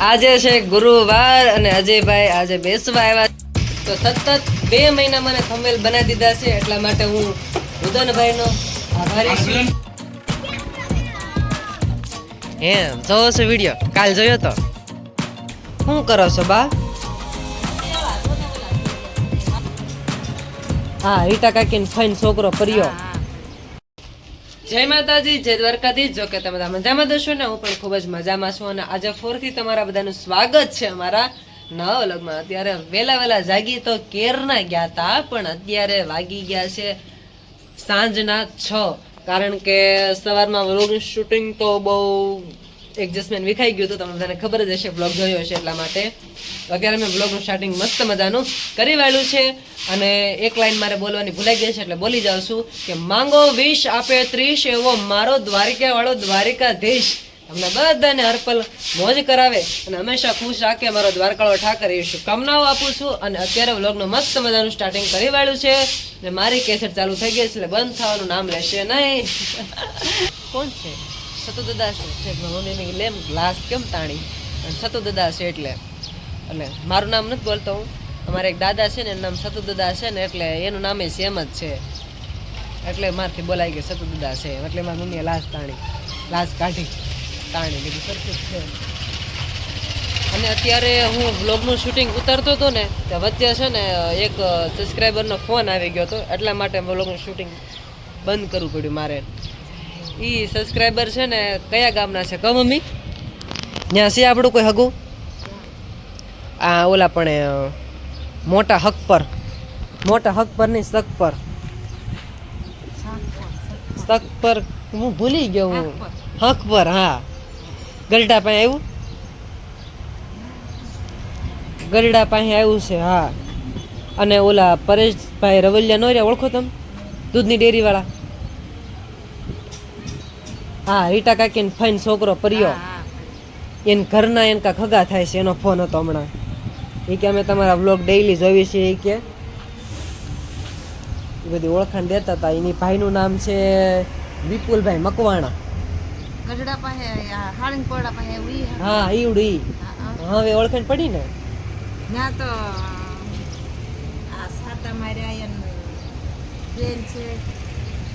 આજે છે ગુરુવાર અને અજયભાઈ આજે બેસવા આવ્યા તો સતત બે મહિના મને થંબેલ બનાવી દીધા છે એટલા માટે હું ઉદનભાઈનો આભારી છું. એમ જોવો છો વીડિયો? કાલ જોયો તો? શું કરો છો બા? હા રીટા કાકીને ફાઈન છોકરો પરિયો જય માતાજી, જય દ્વારકાધી જો કે તમે બધા મજામાં દશો ને, હું પણ ખૂબ જ મજામાં છું અને આજે ફોરથી તમારા બધાનું સ્વાગત છે અમારા નવા વ્લોગમાં. અત્યારે વહેલા વહેલા જાગી તો કેરના ગયા હતા પણ અત્યારે વાગી ગયા છે સાંજના છ. કારણ કે સવારમાં વ્લોગનું શૂટિંગ તો બહુ એડજસ્ટમેન્ટ વિખાઈ ગયું હતું તમને બધાને ખબર જ હશે બ્લોગ જોયો હશે એટલા માટે. અત્યારે મેં બ્લોગનું સ્ટાર્ટિંગ મસ્ત મજાનું કરી વાળ્યું છે અને એક લાઈન મારે બોલવાની ભૂલાઈ ગઈ છે, એટલે બોલી જાઉં છું કે માંગો વીસ આપે ત્રીસ એવો મારો દ્વારિકાવાળો દ્વારિકાધીશ. તમને બધાને હરપલ મોજ કરાવે અને હંમેશા ખુશ રાખે મારો દ્વારકાળો ઠાકર એ શુભકામનાઓ આપું છું. અને અત્યારે વ્લોગનું મસ્ત મજાનું સ્ટાર્ટિંગ કરી વાળ્યું છે અને મારી કેસેટ ચાલુ થઈ ગઈ છે, એટલે બંધ થવાનું નામ લેશે નહીં. કોણ છે? સતુ છે. મમ્મી મેં લેમ ગ્લાસ કેમ તાણી? અને સતુ દદા છે એટલે? એટલે મારું નામ નથી બોલતો હું. અમારે એક દાદા છે ને, એનું નામ સતુ દાદા છે ને, એટલે એનું નામે સેમ જ છે. એટલે મારથી બોલાઈ ગયું સતુ દાદા છે. એટલે મારી મમ્મીએ લાશ તાણી. લાશ કાઢી. તાણી બીજું સરખું છે. અને અત્યારે હું વ્લોગનું શૂટિંગ ઉતારતો હતો ને, તો વચ્ચે છે ને, એક સબસ્ક્રાઈબરનો ફોન આવી ગયો હતો. એટલા માટે વ્લોગનું શૂટિંગ બંધ કરવું પડ્યું મારે. એ સબસ્ક્રાઈબર છે ને કયા ગામના છે? કહો મમ્મી. ત્યાં છે આપણું કોઈ હગું? આ ઓલા પણ મોટા હક પર. મોટા હક પર નહીં શક પર. શક પર હું ભૂલી ગયો હું. હક પર, હા. ગરડા પાસે આવ્યું ગરડા પાસે આવ્યું છે, હા. અને ઓલા પરેશભાઈ રવલિયા નો રહ્યા, ઓળખો તમે? દૂધની ડેરીવાળા. હા રીટા કાકીને ફાઈન છોકરો પર્યો. એને ઘરના એને કા ખગા થાય છે એનો ફોન હતો હમણાં. એ કે અમે તમારા વ્લોગ ડેઈલી જોઈએ છીએ એ કે. એ બધી ઓળખાણ દેતા હતા એની ભાઈનું નામ છે વિપુલભાઈ મકવાણા. હે. ઈવડું હવે ઓળખાણ પડી ને? ત્યાં તો આ સાતા માર્યા એન બેન છે.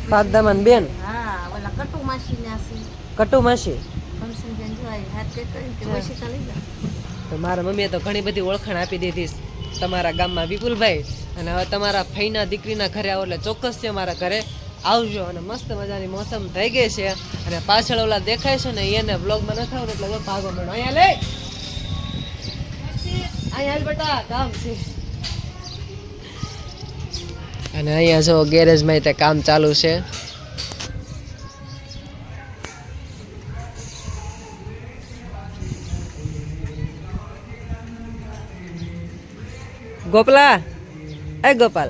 સાદામાન બેન? હા. ઓલા કટુ માસી ના છે. કટુ માસી? ફંક્શન બેન હાથ કે કરીને તે જા મારા મમ્મીએ તો ઘણી બધી ઓળખાણ આપી દીધી તમારા ગામમાં વિપુલભાઈ અને હવે તમારા ફઈના દીકરીના ઘરે આવો એટલે ચોક્કસ છે મારા ઘરે. આવજો અને મસ્ત મજાની મોસમ થઈ ગઈ છે અને પાછળ ઓલા દેખાય છે ને એને બ્લોગમાં ન થાવ એટલે ભાગો મેળો. અહીંયા લે! અહીંયા બેટા કામ છે. અને અહીંયા જો ગેરેજમાં તે કામ ચાલુ છે. ગોપલા એ ગોપાલ.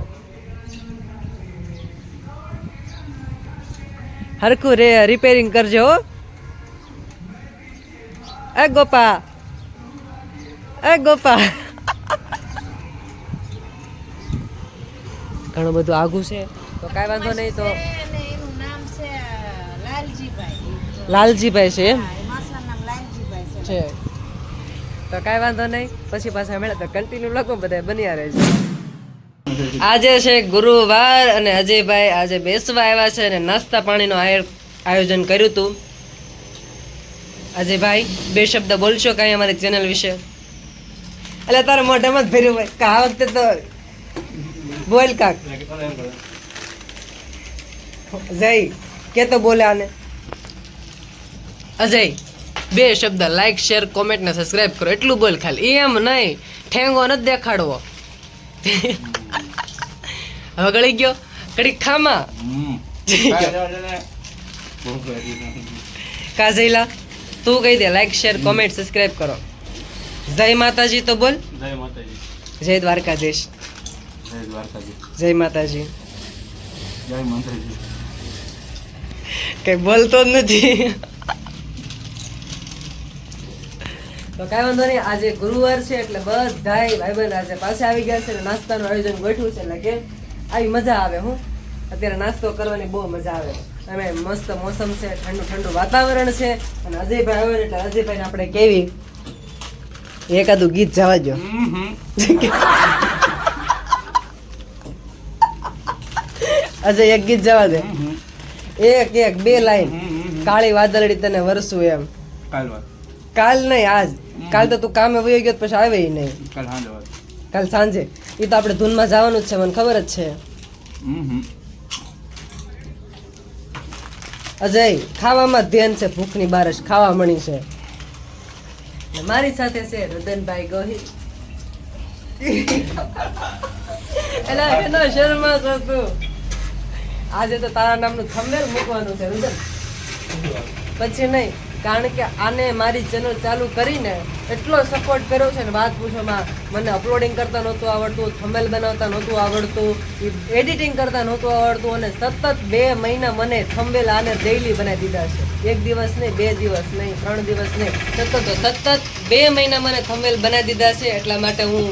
હરખું રે રિપેરિંગ કરજો હો. એ ગોપા એ ગોપા ઘણું બધું આઘું છે. તો કાંઈ વાંધો નહીં તો નામ છે લાલજીભાઈ. લાલજીભાઈ છે એમ? હા, એ માસાનું નામ લાલજીભાઈ છે. છે. તો કાંઈ વાંધો નહીં. પછી પાછા મળે તો કન્ટિન્યુ લખો બધા બન્યા રહેજો. આજે છે ગુરુવાર અને અજયભાઈ આજે બેસવા આવ્યા છે અને નાસ્તા પાણીનું આયોજન કર્યું હતું. અજયભાઈ, બે શબ્દ બોલશો કાંઈ અમારી ચેનલ વિશે? એટલે તારે મોઢામાં જ ભર્યું કે, આ વખતે તો બોલ કાક. જય. કે તો બોલે આને? અજય. બે શબ્દ લાઈક શેર કોમેન્ટ ને સબસ્ક્રાઇબ કરો. એટલું બોલ ખાલી. એમ નહીં. ઠેંગો નથી દેખાડવો. હવે ગળી ગયો? કડી ખામા કાઝેલા તું કહી દે લાઈક શેર કોમેન્ટ સબસ્ક્રાઇબ કરો. જય માતાજી તો બોલ. જય માતાજી. જય દ્વારકાધીશ. જય દ્વારકાજી જય માતાજી. જય માતાજી કઈ બોલતો જ નથી. તો કાંઈ વાંધો નહીં આજે ગુરુવાર છે એટલે બધાય ભાઈબંધ આજે પાસે આવી ગયા છે અને નાસ્તાનું આયોજન ગોઠવ્યું છે એટલે કે આવી મજા આવે હું. અત્યારે નાસ્તો કરવાની બહુ મજા આવે. અમે મસ્ત મોસમ છે ઠંડુ ઠંડુ વાતાવરણ છે અને અજયભાઈ આવ્યો એટલે અજયભાઈને આપણે કેવી એકાદું ગીત જવા દો અજય એક ગીત જવા દે. એક એક બે લાઈન. કાળી વાદળડી તને વરસું એમ. કાલ કાલ નહીં આજ. કાલ તો તું કામે વયો ગયો પછી આવે નહીં. કાલ સાંજે કાલ સાંજે. એ તો આપણે ધૂનમાં જવાનું જ છે મને ખબર જ છે. અજય ખાવામાં ધ્યાન છે ભૂખની બારશ ખાવા મણી છે. મારી સાથે છે રતનભાઈ ગોહિલ. એલા એનો શર્મા છો તું. આજે તો તારા નામનું થંબનેલ મૂકવાનું છે રુદન પછી નહીં. કારણ કે આને મારી ચેનલ ચાલુ કરીને એટલો સપોર્ટ કર્યો છે ને વાત પૂછોમાં મને અપલોડિંગ કરતા નહોતું આવડતું થમેલ બનાવતા નહોતું આવડતું એડિટિંગ કરતા નહોતું આવડતું અને સતત બે મહિના મને થંબેલ આને ડેઈલી બનાવી દીધા છે. એક દિવસ નહીં બે દિવસ નહીં ત્રણ દિવસ નહીં. સતત સતત બે મહિના મને થંબેલ બનાવી દીધા છે એટલા માટે હું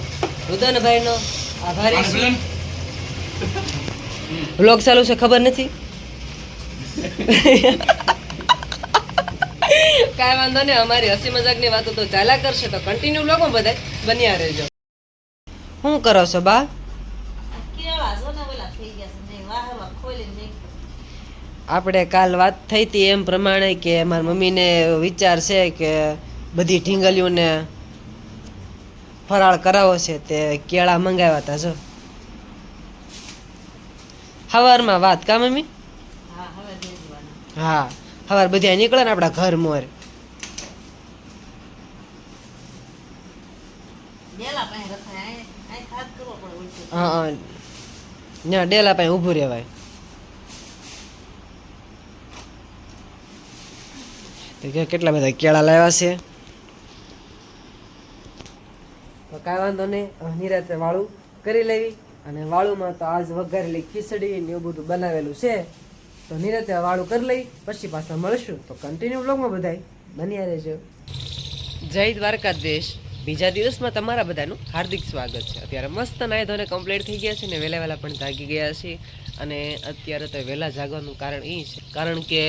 રુદનભાઈનો આભારી છું. બ્લોગ ચાલુ છે ખબર નથી? કાંઈ વાંધો નહીં અમારી હસી મજાકની વાતો તો ચાલ્યા કરશે તો કન્ટિન્યુ લોકો બધા બન્યા રહેજો. શું કરો છો બા? આપણે કાલ વાત થઈ હતી એમ પ્રમાણે કે મારા મમ્મીને વિચાર છે કે બધી ઢીંગલીઓને ફરાળ કરાવો છે તે કેળા મંગાવ્યા હતા જો. સવારમાં વાત કા મમ્મી? હા સવાર બધા નીકળે ને આપણા ઘર મોર ડેલા પાસે રખાય અહીં અહીં ખાત કરવો પડે ઉલટું હા હા. ત્યાં ડેલા પાસે ઊભું રહેવાય. કેટલા બધા કેળા લાવ્યા છે? તો કાંઈ વાંધો નહીં. નિરાતે વાળું કરી લેવી. અને વાળુમાં તો આજ વઘારેલી ખીચડી ને એવું બધું બનાવેલું છે. તો નિરાતે વાળું કરી લઈ, પછી પાછા મળશું. તો કન્ટિન્યુ બ્લોગમાં બધાય. બન્યા રહેજો. જય દ્વારકાધીશ. બીજા દિવસમાં તમારા બધાનું હાર્દિક સ્વાગત છે. અત્યારે મસ્ત નાય ધોને કમ્પ્લીટ થઈ ગયા છે ને વહેલા વહેલા પણ જાગી ગયા છે અને અત્યારે તો વહેલા જાગવાનું કારણ એ છે. કારણ કે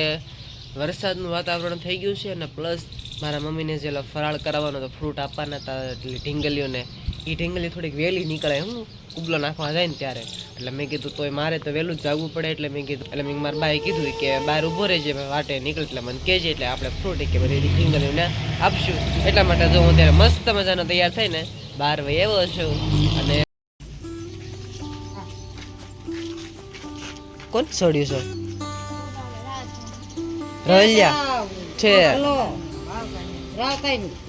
વરસાદનું વાતાવરણ થઈ ગયું છે અને પ્લસ મારા મમ્મીને જે ફરાળ કરાવવાનો તો ફ્રૂટ આપવાના હતા ઢીંગલીઓને એ ઢીંગલી થોડીક વહેલી નીકળે હું કુબલો નાખવા જાય ને ત્યારે. એટલે મેં કીધું તોય મારે તો વહેલું જ જાગવું પડે. એટલે મેં કીધું એટલે મેં મારા બાએ કીધું કે બહાર ઊભો રહેજે વાટે નીકળે. એટલે મને કહેજે એટલે આપણે ફ્રૂટ કે બધી ઢીંગલીઓને આપશું. એટલા માટે જો હું ત્યારે મસ્ત મજાનો તૈયાર થઈને બહાર વહી આવ્યો છું. અને કોણ છોડ્યું છે? રલિયા છે રાવ જોવો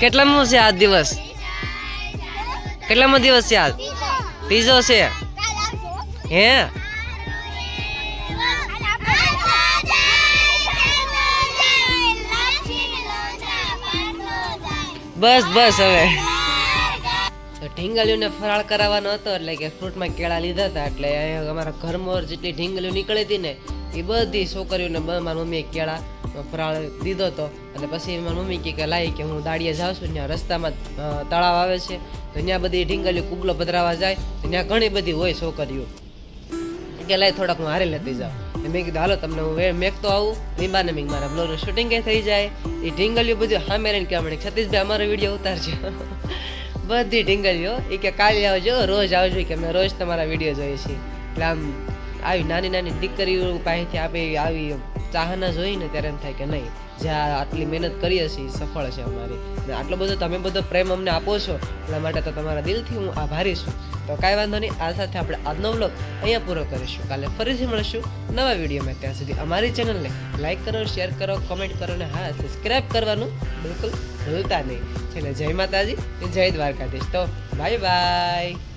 કેટલામો છે આ દિવસ? કેટલામો દિવસ છે આજ? ત્રીજો છે. હે? બસ બસ હવે. ઢીંગલીઓને ફરાળ કરાવવાનો હતો એટલે કે ફ્રૂટમાં કેળા લીધા હતા એટલે અહીંયા અમારા ઘરમાં જેટલી ઢીંગલીઓ નીકળી હતી ને એ બધી છોકરીઓને મારી મમ્મીએ કેળા ફરાળ દીધો હતો અને પછી મારી મમ્મી કહે કે લાવી કે હું દાડિયા જાઉં છું, ત્યાં રસ્તામાં તળાવ આવે છે, તો ત્યાં બધી ઢીંગલી કુબલો પધરાવા જાય, તો ત્યાં ઘણી બધી હોય છોકરીઓ. કે લાય થોડાક હું હારે લેતી જાઉં. મેં કીધું, હાલો, તમને હું મેક તો આવું મીંબાને મીંગ મારા બ્લોગનું શૂટિંગ થઈ જાય. એ ઢીંગલીઓ બધું હામે રહીને કહેવા માંડી સતીશભાઈ અમારો વીડિયો ઉતારજો બધી ઢીંગલીઓ, એ કે કાલે આવજો, રોજ આવજો કે અમે રોજ તમારા વીડિયો જોઈએ છીએ. એટલે આમ આવી નાની નાની દીકરીઓ પાસેથી આપે આવી ચાહના જોઈને ત્યારે એમ થાય કે નહીં જ્યાં આટલી મહેનત કરીએ છીએ સફળ છે અમારી. અને આટલો બધો તમે બધો પ્રેમ અમને આપો છો એટલા માટે તો તમારા દિલથી હું આભારી છું. તો કાંઈ વાંધો નહીં, આ સાથે આપણે આજનો વ્લોગ અહીંયા પૂરો કરીશું. કાલે ફરીથી મળીશું નવા વિડીયોમાં. ત્યાં સુધી અમારી ચેનલને લાઈક કરો, શેર કરો, કોમેન્ટ કરો અને હા સબસ્ક્રાઈબ કરવાનું બિલકુલ ભૂલતા નહીં. છેલ્લે જય માતાજી, જય દ્વારકાધીશ. તો બાય બાય